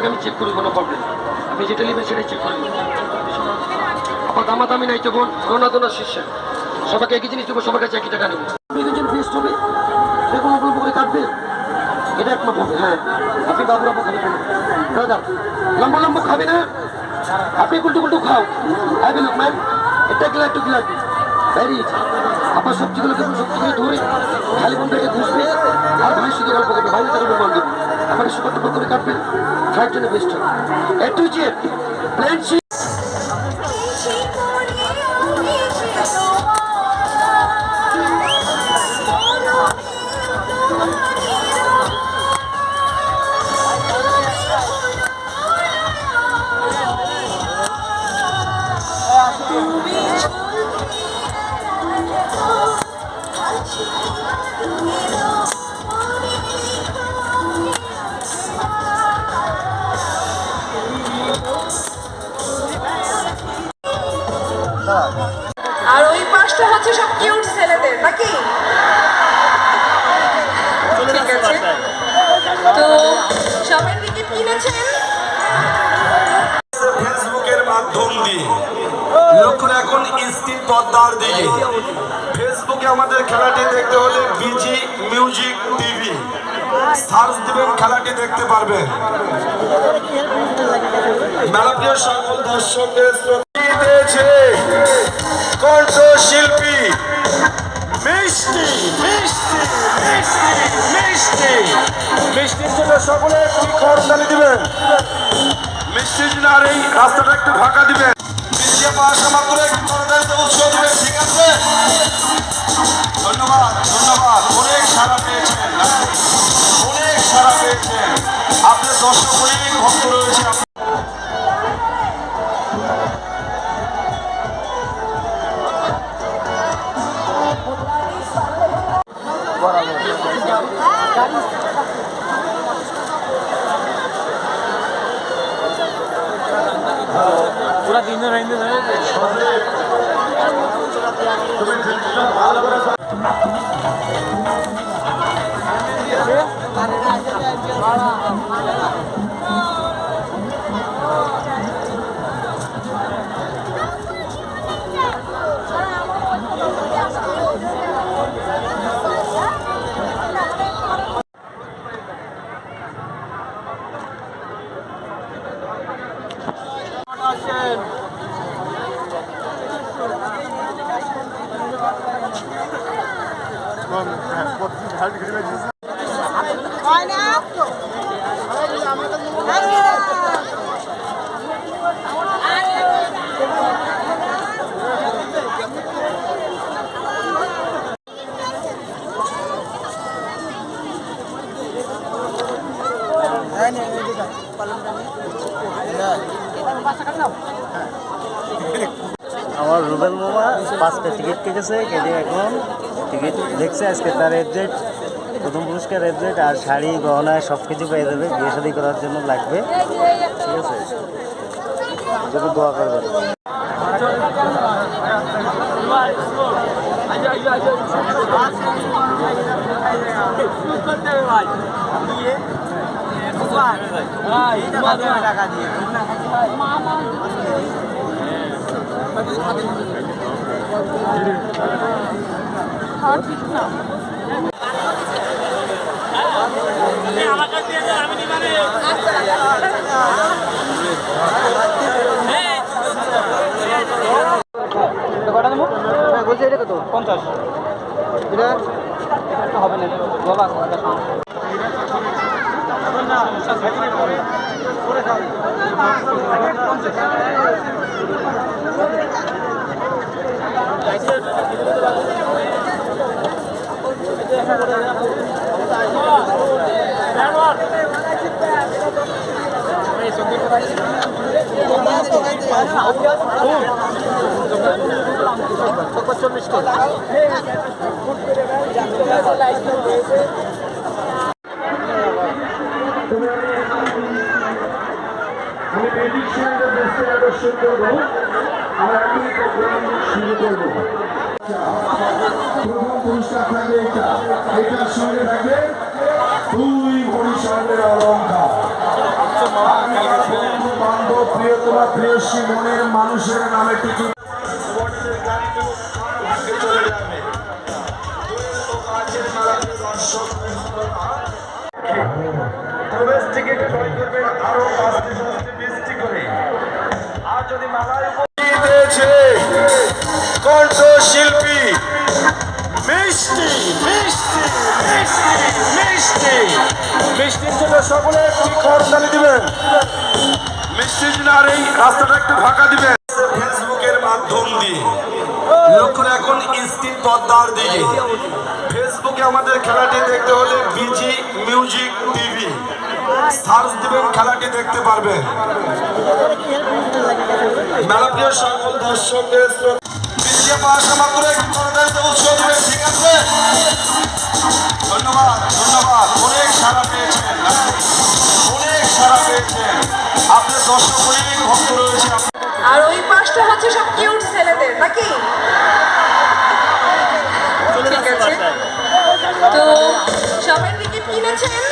আপনাকে আমি চেক করি কোনো প্রবলেম আপনি যেটা নেবেন সেটাই চেক করবেন আপনার দামাদামি নাই তো রোনা দোনা শীর্ষে সবাইকে একই জিনিস দেবো, সবার কাছে একই টাকা নেব। দুজন হবে। বেগুন অল্প করে কাটবে। এটা এক হবে হ্যাঁ। আপনি বাবু বাবু খাবে দাদা, লম্বা লম্বা খাবে না? আপনি কুলটু কুলটু খাও। আই বিল ম্যাম এটা গিলা একটু গিলা ভেরি আপনার সবজিগুলোকে সবজিগুলো ধরে খালি বন্ধ রেখে ঘুষবে। আর ভাই শুধু গল্প করবে ভাই তার মান দেবে আপনাকে করে কাটবেন খাওয়ার জন্য বেস্ট হবে। একটু যে প্লেন আর পর্দার ফেসবুকে আমাদের খেলাটি দেখতে হলে বিজি মিউজিক টিভি সার্চ দিবেন খেলাটি দেখতে পারবেন। মেলাপ্রিয় সকল দর্শকদের শ্রদ্ধা কণ্ঠ শিল্পী মিষ্টি মিষ্টি মিষ্টি মিষ্টি। মিষ্টির জন্য সকলে করতালি দিবেন। মিষ্টির জন্য আর এই রাস্তাটা একটু ফাঁকা দিবেন। পাশা মাত্র একটু করতালিতে উৎসাহ দিবেন ঠিক আছে? ধন্যবাদ ধন্যবাদ। অনেক সারা পেয়েছেন অনেক সারা পেয়েছেন। আপনার দর্শক অনেক ভক্ত রয়েছে। ওরা তিনজন আইনতে ধরে আমার রুবেল মামা পাঁচটা টিকিট কেটেছে কেটে এখন দেখছে আজকে তার এডজেট প্রথম পুরস্কার এডজেট আর শাড়ি, গহনা সব কিছু পেয়ে যাবে, বিয়ে শাদি করার জন্য লাগবে। ঠিক আছে? যদি দোয়া করবেন। বলছে এটা কত পঞ্চাশ এটা হবে না বাবা চল্লিশ আমি সঙ্গে বসে আকর্ষণ করব আর আমি প্রোগ্রাম শুরু করব। এটার সঙ্গে থাকবে দুই স্বর্ণের অলঙ্কার। মনের মানুষের নামে দর্শক প্রবেশ টিকিট ক্রয় করবেন আরও পাঁচটি মিষ্টির জন্য সকলে একটি করতালি দিবেন। মিষ্টির জন্য আর এই রাস্তাটা একটু ফাঁকা দিবেন। ফেসবুকের মাধ্যম দিয়ে। লক্ষ্য এখন স্ক্রিন পর্দার দিকে। ফেসবুকে আমাদের খেলাটি দেখতে হলে বিজি মিউজিক টিভি। সার্চ দিবেন খেলাটি দেখতে পারবেন। মেলাপ্রিয় সকল দর্শকদের বিজে পাশে মাত্র একটি দিবেন ঠিক আছে? ধন্যবাদ ধন্যবাদ। অনেক সারা পেয়েছেন আপনার দর্শক অনেক ভক্ত রয়েছে আর ওই পাশটা হচ্ছে সব কিউট ছেলেদের নাকি? ঠিক আছে। তো সবাই টিকিট কিনেছেন?